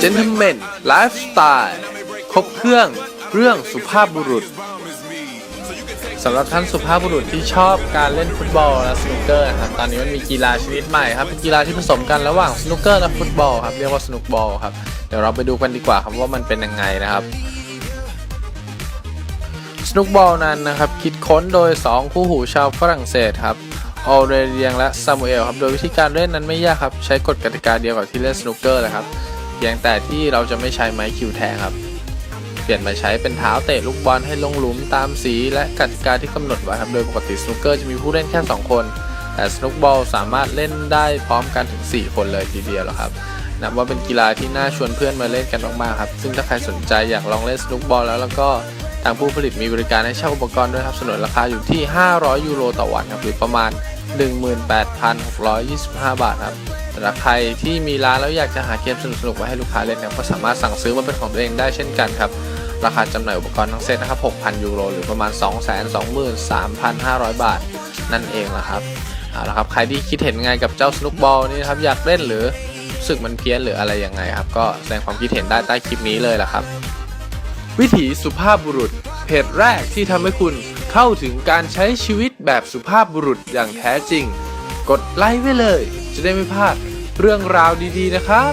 เจน respect. ท l แมนไลฟ์สไตล์ครบเครื่องเรื่องสุภาพบุรุษสำหรับท่านสุภาพบุรุษที่ชอบการเล่นฟุตบอลและสนุกเกอร์นะครับตอนนี้มันมีกีฬาชนิดใหม่ครับเป็นกีฬาที่ผสมกันระหว่างสนุกเกอร์และฟุตบอลครับเรียกว่าสนุกบอลครับเดี๋ยวเราไปดูกันดีกว่าครับว่ามันเป็นยังไงนะครับสนุกบอลนั้นนะครับ คิดค้นโดย 2 คู่หูชาวฝรั่งเศสครับ ออเรเลียงและซามูเอลครับ โดยวิธีการเล่นนั้นไม่ยากครับ ใช้กฎกติกาเดียวกับที่เล่นสนุกเกอร์เลยครับเพียงแต่ที่เราจะไม่ใช้ไม้คิวแทงครับ เปลี่ยนมาใช้เป็นเท้าเตะลูกบอลให้ลงหลุมตามสีและกติกาที่กำหนดไว้ครับ โดยปกติสนุกเกอร์จะมีผู้เล่นแค่ 2 คน แต่สนุกบอลสามารถเล่นได้พร้อมกันถึง 4 คนเลยทีเดียวล้วครับนับว่าเป็นกีฬาที่น่าชวนเพื่อนมาเล่นกันมากๆครับ ซึ่งถ้าใครสนใจอยากลองเล่นสนุกบอลแล้วแล้วก็ ทางผู้ผลิตมีบริการให้เช่าอุปกรณ์ด้วยครับสนุนราคาอยู่ที่ 500 ยูโรต่อวันครับหรือประมาณ 18,625 บาทครับสำหรับใครที่มีร้านแล้วอยากจะหาเกมสนุกๆไว้ให้ลูกค้าเล่นนะครับก็สามารถสั่งซื้อมาเป็นของตัวเองได้เช่นกันครับราคาจำหน่ายอุปกรณ์ทั้งเซตนะครับ 6,000 ยูโร หรือประมาณ 223,500 บาท นั่นเองละครับเอาละครับ ใครที่คิดเห็นไงกับเจ้าสนุกบอลนี่นะครับ อยากเล่นหรือรู้สึกมันเพี้ยนหรืออะไรยังไงครับ ก็แสดงความคิดเห็นได้ใต้คลิปนี้เลยละครับ วิถีสุภาพบุรุษ เพจแรกที่ทำให้คุณเข้าถึงการใช้ชีวิตแบบสุภาพบุรุษอย่างแท้จริง กดไลค์ไว้เลย จะได้ไม่พลาดเรื่องราวดีๆนะครับ